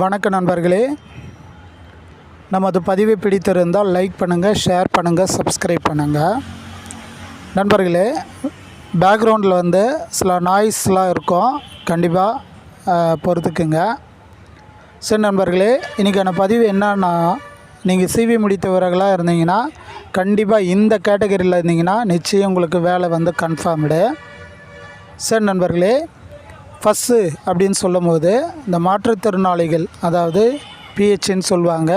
வணக்க நண்பர்களே. நமது பதிவை பிடித்திருந்தால் லைக் பண்ணுங்கள் ஷேர் பண்ணுங்கள் சப்ஸ்கிரைப் பண்ணுங்கள் நண்பர்களே பேக்ரவுண்டில் வந்து சில நாய்ஸ்லாம் இருக்கும். கண்டிப்பாக பொறுத்துக்குங்க. சரி நண்பர்களே இன்றைக்கான பதிவு என்னன்னா நீங்கள் சிவி முடித்தவர்களாக இருந்தீங்கன்னா கண்டிப்பாக இந்த கேட்டகரியில் இருந்தீங்கன்னா நிச்சயம் உங்களுக்கு வேலை வந்து கன்ஃபார்ம்டு சரி நண்பர்களே ஃபஸ்ட்டு அப்படின்னு சொல்லும்போது இந்த மாற்றுத்திறனாளிகள் அதாவது பிஹெச்ன்னு சொல்லுவாங்க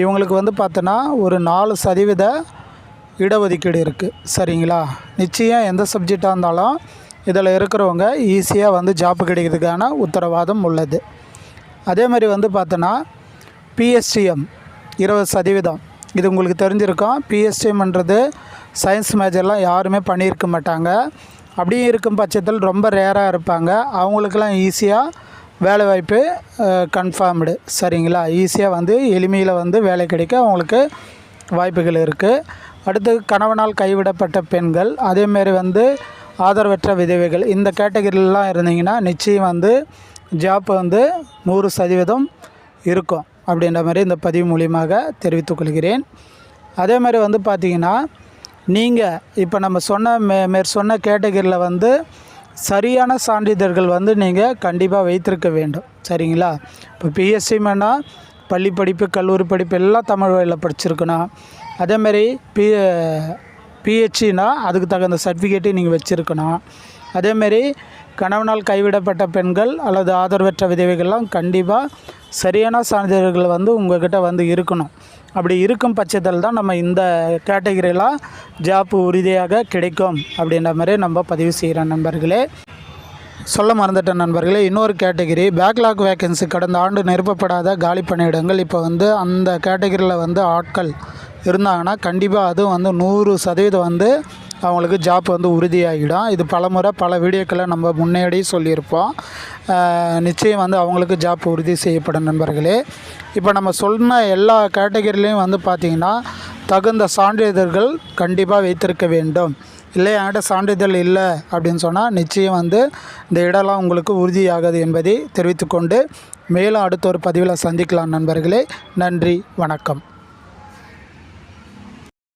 இவங்களுக்கு வந்து பார்த்தோன்னா ஒரு நாலு சதவீத இடஒதுக்கீடு இருக்குது சரிங்களா? நிச்சயம் எந்த சப்ஜெக்டாக இருந்தாலும் இதில் இருக்கிறவங்க ஈஸியாக வந்து ஜாப் கிடைக்கிறதுக்கான உத்தரவாதம் உள்ளது. அதே மாதிரி வந்து பார்த்தோன்னா பிஎஸ்டிஎம் இருபது சதவீதம். இது உங்களுக்கு தெரிஞ்சிருக்கும். பிஎஸ்டிஎம்ன்றது சயின்ஸ் மேஜர்லாம் யாருமே பண்ணியிருக்க மாட்டாங்க. அப்படி இருக்கும் பட்சத்தில் ரொம்ப ரேராக இருப்பாங்க. அவங்களுக்கெல்லாம் ஈஸியாக வேலைவாய்ப்பு கன்ஃபார்ம்டு சரிங்களா? ஈஸியாக வந்து எளிமையில் வந்து வேலை கிடைக்க அவங்களுக்கு வாய்ப்புகள் இருக்குது அடுத்து கணவனால் கைவிடப்பட்ட பெண்கள் அதேமாரி வந்து ஆதரவற்ற விதவைகள். இந்த கேட்டகரியிலலாம் இருந்தீங்கன்னா நிச்சயம் வந்து ஜாப் வந்து நூறு சதவீதம் இருக்கும். அப்படின்ற மாதிரி இந்த பதிவு மூலியமாக தெரிவித்துக் கொள்கிறேன். அதே மாதிரி வந்து பார்த்திங்கன்னா நீங்கள் இப்போ நம்ம சொன்ன மே மேற் சொன்ன கேட்டகரியில் வந்து சரியான சான்றிதழ்கள் வந்து நீங்கள் கண்டிப்பாக வைத்திருக்க வேண்டும். சரிங்களா? இப்போ பிஎஸ்சிமேனா பள்ளி படிப்பு கல்லூரி படிப்பு எல்லாம் தமிழ் வழியில் படிச்சிருக்கணும். அதேமாரி பி பிஹெச்சின்னா அதுக்கு தகுந்த சர்டிஃபிகேட்டையும் நீங்கள் வச்சுருக்கணும். அதேமாரி கணவனால் கைவிடப்பட்ட பெண்கள் அல்லது ஆதரவற்ற விதவைகள்லாம் கண்டிப்பாக சரியான சான்றிதழ்கள் வந்து உங்கள்கிட்ட வந்து இருக்கணும். அப்படி இருக்கும் பட்சத்தில் தான் நம்ம இந்த கேட்டகரியெலாம் ஜாப் உறுதியாக கிடைக்கும் அப்படின்ற மாதிரி நம்ம பதிவு செய்கிற நண்பர்களே. சொல்ல மறந்துட்ட நண்பர்களே இன்னொரு கேட்டகிரி பேக்லாக் வேக்கன்சி கடந்த ஆண்டு நிரப்பப்படாத காலி பணியிடங்கள் இப்போ வந்து அந்த கேட்டகிரியில் வந்து ஆட்கள் இருந்தாங்கன்னா கண்டிப்பாக அதுவும் வந்து நூறு சதவீதம் வந்து அவங்களுக்கு ஜாப் வந்து உறுதியாகிடும். இது பலமுறை பல வீடியோக்களை நம்ம முன்னாடி சொல்லியிருப்போம். நிச்சயம் வந்து அவங்களுக்கு ஜாப் உறுதி செய்யப்படும் நண்பர்களே. இப்போ நம்ம சொன்ன எல்லா கேட்டகரிலையும் வந்து பார்த்திங்கன்னா தகுந்த சான்றிதழ்கள் கண்டிப்பாக வைத்திருக்க வேண்டும். இல்லை என்கிட்ட சான்றிதழ் இல்லை அப்படின்னு சொன்னால் நிச்சயம் வந்து இந்த இடம்லாம் உங்களுக்கு உறுதியாகாது என்பதை தெரிவித்துக்கொண்டு மேலும் அடுத்த ஒரு பதிவில் சந்திக்கலாம் நண்பர்களே. நன்றி வணக்கம்.